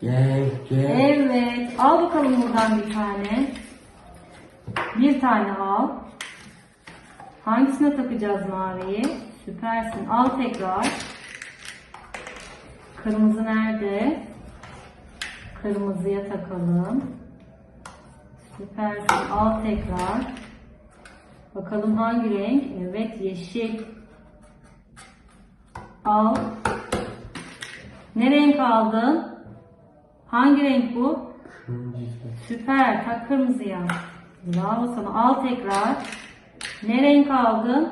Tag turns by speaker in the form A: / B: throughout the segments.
A: Gel gel.
B: Evet. Al bakalım buradan bir tane. Bir tane al. Hangisine takacağız maviyi? Süpersin. Al tekrar. Kırmızı nerede? Kırmızıya takalım. Süpersin. Al tekrar. Bakalım hangi renk? Evet yeşil. Al. Ne renk aldın? Hangi renk bu? Süper. Tak kırmızıya. Bravo sana. Al tekrar. Ne renk aldın?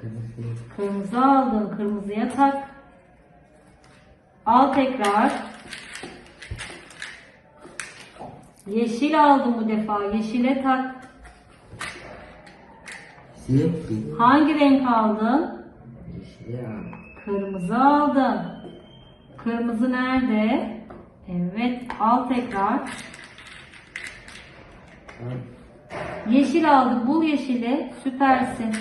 A: Kırmızı.
B: Kırmızı aldın. Kırmızıya tak. Al tekrar. Yeşil aldım bu defa. Yeşile tak. Hangi renk aldın? Kırmızı aldın. Kırmızı nerede? Evet. Al tekrar. Yeşil aldık. Bul yeşili. Süpersin.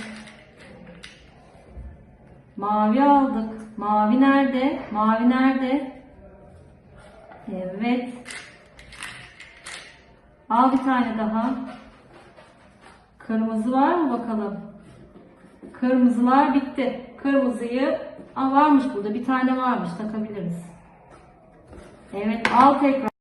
B: Mavi aldık. Mavi nerede? Mavi nerede? Evet. Al bir tane daha. Kırmızı var mı bakalım? Kırmızılar bitti. Kırmızıyı Aa, varmış burada. Bir tane varmış. Takabiliriz. Evet. Al tekrar.